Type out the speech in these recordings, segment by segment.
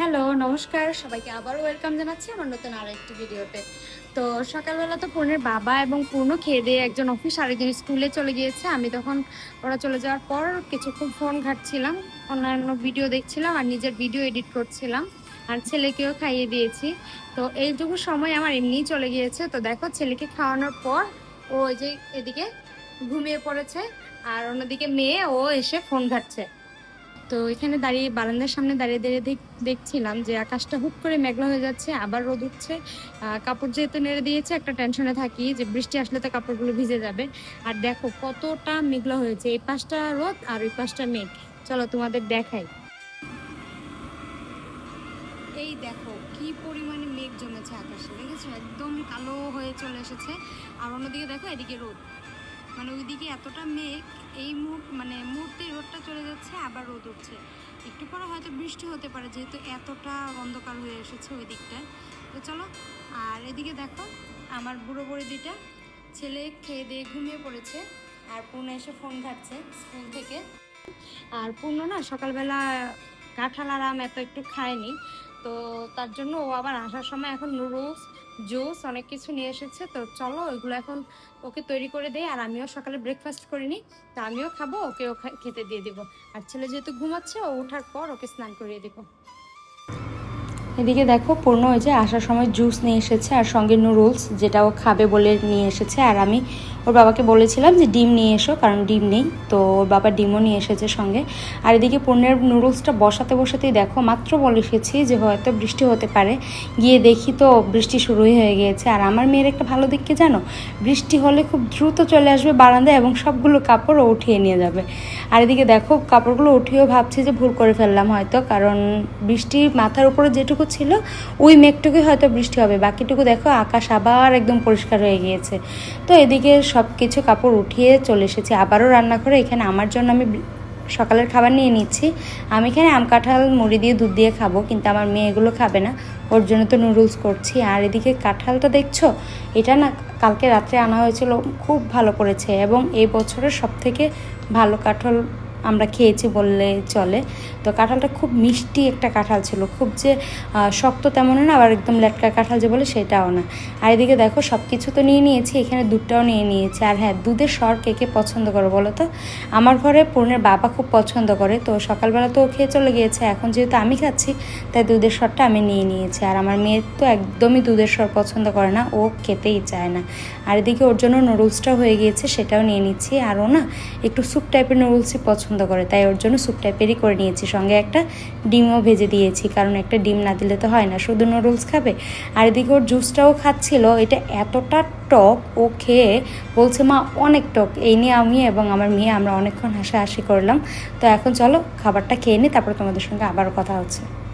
Hello, নমস্কার। সবাইকে আবারও ওয়েলকাম জানাচ্ছি আমার নতুন আরও একটি ভিডিওতে। তো সকালবেলা তো পূর্ণের বাবা এবং পূর্ণ খেয়ে দিয়ে একজন অফিস আরেকজন স্কুলে চলে গিয়েছে। আমি তখন ওরা চলে যাওয়ার পর কিছুক্ষণ ফোন ঘাটছিলাম, অন্যান্য ভিডিও দেখছিলাম আর নিজের ভিডিও এডিট করছিলাম আর ছেলেকেও খাইয়ে দিয়েছি। তো এইটুকু সময় আমার এমনিই চলে গিয়েছে। তো দেখো, ছেলেকে খাওয়ানোর পর ও যে এদিকে ঘুমিয়ে পড়েছে আর অন্যদিকে মেয়ে ও এসে ফোন ঘাটছে। তো এখানে দাঁড়িয়ে, বারান্দার সামনে দাঁড়িয়ে দাঁড়িয়ে দেখ- দেখছিলাম যে আকাশটা হুট করে মেঘলা হয়ে যাচ্ছে, আবার রোদ উঠছে। কাপড় যেহেতু নেড়ে দিয়েছে, একটা টেনশনে থাকি যে বৃষ্টি আসলে তো কাপড়গুলো ভিজে যাবে। আর দেখো কতটা মেঘলা হয়েছে, এই পাশটা রোদ আর ওই পাশটা মেঘ। চলো তোমাদের দেখাই। এই দেখো কি পরিমাণে মেঘ জমেছে আকাশে, দেখেছ? একদম কালো হয়ে চলে এসেছে। আর অন্যদিকে দেখো এদিকে রোদ। মানে ওইদিকে এতটা মেঘ, এই মুহূর্ত মানে মুহূর্তে রোদটা চলে যাচ্ছে, আবার রোদ উঠছে। একটু পরে হয়তো বৃষ্টি হতে পারে, যেহেতু এতটা অন্ধকার হয়ে এসেছে ওই দিকটায় তো চলো, আর এদিকে দেখো, আমার বুড়ো বুড়ি দুইটা ছেলে খেয়ে দিয়ে ঘুমিয়ে পড়েছে, আর পূর্ণ এসে ফোন ঘাটছে স্কুল থেকে। আর পূর্ণ না সকালবেলা কাঁঠাল আরাম এত একটু খায়নি। তো তার জন্য ও আবার আসার সময় এখন নুডলস জুস অনেক কিছু নিয়ে এসেছে। তো চলো ওইগুলো এখন ওকে তৈরি করে দেয় আর আমিও সকালে ব্রেকফাস্ট করে নিই। তা আমিও খাব, ওকেও খেতে দিয়ে দিব। আর ছেলে যেহেতু ঘুমাচ্ছে, ও ওঠার পর ওকে স্নান করিয়ে দিব। এদিকে দেখো, পূর্ণ ওই যে আসার সময় জুস নিয়ে এসেছে আর সঙ্গে নুডলস যেটা ও খাবে বলে নিয়ে এসেছে। আর আমি ওর বাবাকে বলেছিলাম যে ডিম নিয়ে এসো, কারণ ডিম নেই। তো ওর বাবা ডিমও নিয়ে এসেছে সঙ্গে। আর এদিকে পূর্ণের নুডলসটা বসাতে বসাতেই দেখো, মাত্র বলে এসেছি যে হয়তো বৃষ্টি হতে পারে। গিয়ে দেখি তো বৃষ্টি শুরুই হয়ে গিয়েছে। আর আমার মেয়ের একটা ভালো দিক কি জানো? বৃষ্টি হলে খুব দ্রুত চলে আসবে বারান্দায় এবং সবগুলো কাপড় উঠিয়ে নিয়ে যাবে। আর এদিকে দেখো, কাপড়গুলো উঠিয়েও ভাবছি যে ভুল করে ফেললাম হয়তো, কারণ বৃষ্টি মাথার উপরে যেটুকু ছিল, ওই মেঘটুকুই হয়তো বৃষ্টি হবে। বাকিটুকু দেখো, আকাশ আবার একদম পরিষ্কার হয়ে গিয়েছে। তো এদিকে সব কিছু কাপড় উঠিয়ে চলে এসেছি। আবারও রান্না করে এখানে আমার জন্য আমি সকালের খাবার নিয়ে নিচ্ছি। আমি এখানে আম কাঁঠাল, মুড়ি দিয়ে দুধ দিয়ে খাব, কিন্তু আমার মেয়ে এগুলো খাবে না। ওর জন্য তো নুডলস করছি। আর এদিকে কাঁঠালটা দেখছ? এটা না কালকে রাত্রে আনা হয়েছিল, খুব ভালো করেছে। এবং এই বছরের সব থেকে ভালো কাঁঠাল আমরা খেয়েছি বললে চলে। তো কাঁঠালটা খুব মিষ্টি একটা কাঁঠাল ছিল। খুব যে শক্ত তেমনও না, আবার একদম লেটকা কাঁঠাল যে বলে সেটাও না। আর এদিকে দেখো সব কিছু তো নিয়ে নিয়েছি, এখানে দুধটাও নিয়ে নিয়েছি। আর হ্যাঁ দুধের স্বর কে কে পছন্দ করে বলো তো? আমার ঘরে পূর্ণের বাবা খুব পছন্দ করে, তো সকালবেলা তো খেয়ে চলে গিয়েছে। এখন যেহেতু আমি খাচ্ছি, তাই দুধের স্বরটা আমি নিয়ে নিয়েছি। আর আমার মেয়ের তো একদমই দুধের স্বর পছন্দ করে না, ও খেতেই চায় না। আর এদিকে ওর জন্য নুডলসটাও হয়ে গিয়েছে, সেটাও নিয়ে নিচ্ছি। আর ও না, একটু স্যুপ টাইপের নুডলসই পছন্দ করে, তাই ওর জন্য স্যুপটা টাইপেরই করে নিয়েছি। সঙ্গে একটা ডিমও ভেজে দিয়েছি, কারণ একটা ডিম না দিলে তো হয় না। শুধু নুডলস খাবে। আর এদিকে ওর জুসটাও খাচ্ছিল, এটা এতটা টক, ও খেয়ে বলছে, মা, অনেক টক। এই নিয়ে আমি এবং আমার মেয়ে, আমরা অনেকক্ষণ হাসাহাসি করলাম। তো এখন চলো, খাবারটা খেয়ে নিই, তারপর তোমাদের সঙ্গে আবার কথা হচ্ছে।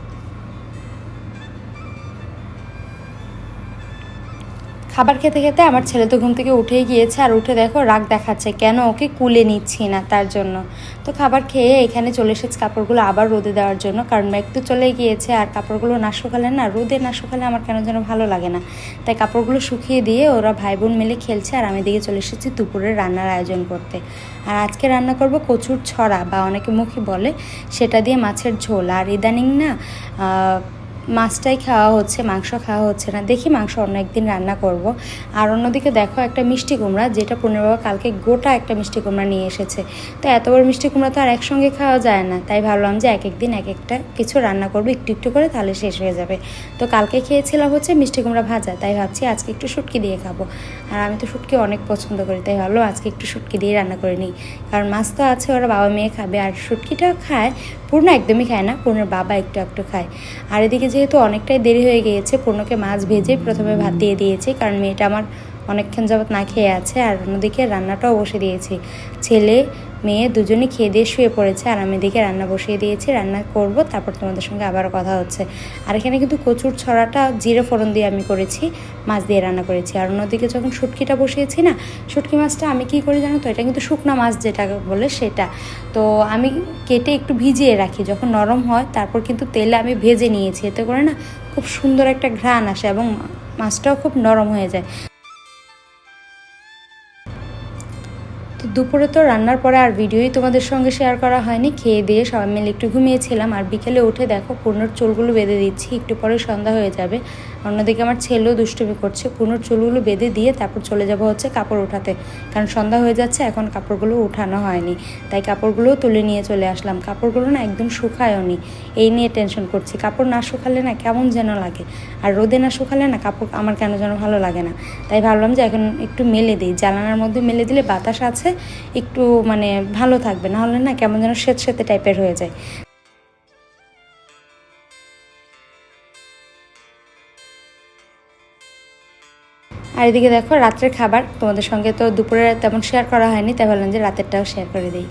খাবার খেতে খেতে আমার ছেলে তো ঘুম থেকে উঠেই গিয়েছে আর উঠে দেখো রাগ দেখাচ্ছে, কেন ওকে কুলে নিচ্ছি না তার জন্য। তো খাবার খেয়ে এখানে চলে এসেছে কাপড়গুলো আবার রোদে দেওয়ার জন্য, কারণ মেঘ তো চলে গিয়েছে আর কাপড়গুলো না শুকালে না, রোদে না শুকালে আমার কেন যেন ভালো লাগে না। তাই কাপড়গুলো শুকিয়ে দিয়ে ওরা ভাই বোন মিলে খেলছে আর আমি দিকে চলে এসেছি দুপুরের রান্নার আয়োজন করতে। আর আজকে রান্না করব কচুর ছড়া বা অনেকে মুখে বলে সেটা দিয়ে মাছের ঝোল। আর ইদানিং না মাছটাই খাওয়া হচ্ছে, মাংস খাওয়া হচ্ছে না। দেখি মাংস অন্য একদিন রান্না করব। আর অন্যদিকে দেখো একটা মিষ্টি কুমড়া, যেটা পনেরো কালকে গোটা একটা মিষ্টি কুমড়া নিয়ে এসেছে। তো এত বড় মিষ্টি কুমড়া তো আর একসঙ্গে খাওয়া যায় না। তাই ভাবলাম যে এক একদিন এক একটা কিছু রান্না করব, একটু একটু করে তাহলে শেষ হয়ে যাবে। তো কালকে খেয়েছিলাম হচ্ছে মিষ্টি কুমড়া ভাজা, তাই ভাবছি আজকে একটু শুটকি দিয়ে খাব। আর আমি তো শুটকি অনেক পছন্দ করি, তাই ভাবলাম আজকে একটু শুটকি দিয়ে রান্না করে নিই। কারণ মাছ তো আছে, ওরা বাবা মেয়ে খাবে। আর শুটকিটাও খায়, পূর্ণ একদমই খায় না, পূর্ণের বাবা একটু একটু খায়। আর এদিকে যেহেতু অনেকটাই দেরি হয়ে গিয়েছে, পূর্ণকে মাছ ভেজে প্রথমে ভাত দিয়ে দিয়েছি, কারণ মেয়েটা আমার অনেকক্ষণ যাবৎ না খেয়ে আছে, আর অন্যদিকে রান্নাটাও বসে দিয়েছি। ছেলে মেয়ে দুজনেই খেয়ে দিয়ে শুয়ে পড়েছে আর আমি এদিকে রান্না বসিয়ে দিয়েছি, রান্না করব, তারপর তোমাদের সঙ্গে আবার কথা হচ্ছে। আর এখানে কিন্তু কচুর ছড়াটা জিরে ফোড়ন দিয়ে আমি করেছি, মাছ দিয়ে রান্না করেছি। আর অন্যদিকে যখন শুটকিটা বসিয়েছি না, শুটকি মাছটা আমি কী করি জানো তো? এটা কিন্তু শুকনা মাছ যেটা বলে সেটা। তো আমি কেটে একটু ভিজিয়ে রাখি, যখন নরম হয় তারপর কিন্তু তেলে আমি ভেজে নিয়েছি। এতে করে না খুব সুন্দর একটা ঘ্রাণ আসে এবং মাছটাও খুব নরম হয়ে যায়। দুপুরে তো রান্নার পরে আর ভিডিওই তোমাদের সঙ্গে শেয়ার করা হয়নি। খেয়ে দিয়ে সবাই মিলে একটু ঘুমিয়েছিলাম। আর বিকেলে উঠে দেখো পূর্ণর চুলগুলো বেঁধে দিচ্ছি। একটু পরে সন্ধ্যা হয়ে যাবে। অন্যদিকে আমার ছেলেও দুষ্টুমি করছে। পূর্ণর চুলগুলো বেঁধে দিয়ে তারপর চলে যাব হচ্ছে কাপড় উঠাতে কারণ সন্ধ্যা হয়ে যাচ্ছে, এখন কাপড়গুলো উঠানো হয়নি। তাই কাপড়গুলোও তুলে নিয়ে চলে আসলাম। কাপড়গুলো না একদম শুকায়ও নি। এই নিয়ে টেনশন করছি। কাপড় না শুকালে না কেমন যেন লাগে। আর রোদে না শুকালে না কাপড় আমার কেন যেন ভালো লাগে না। তাই ভাবলাম যে এখন একটু মেলে দিই। জানালার মধ্যে মেলে দিলে বাতাস আছে। একটু মানে ভালো থাকবে না হলে না কেমন যেন সেত সেতে টাইপের হয়ে যায়। আর এদিকে দেখো, রাত্রের খাবার তোমাদের সঙ্গে তো দুপুরে তেমন শেয়ার করা হয়নি, তাই বললাম যে রাতেরটাও শেয়ার করে দিই।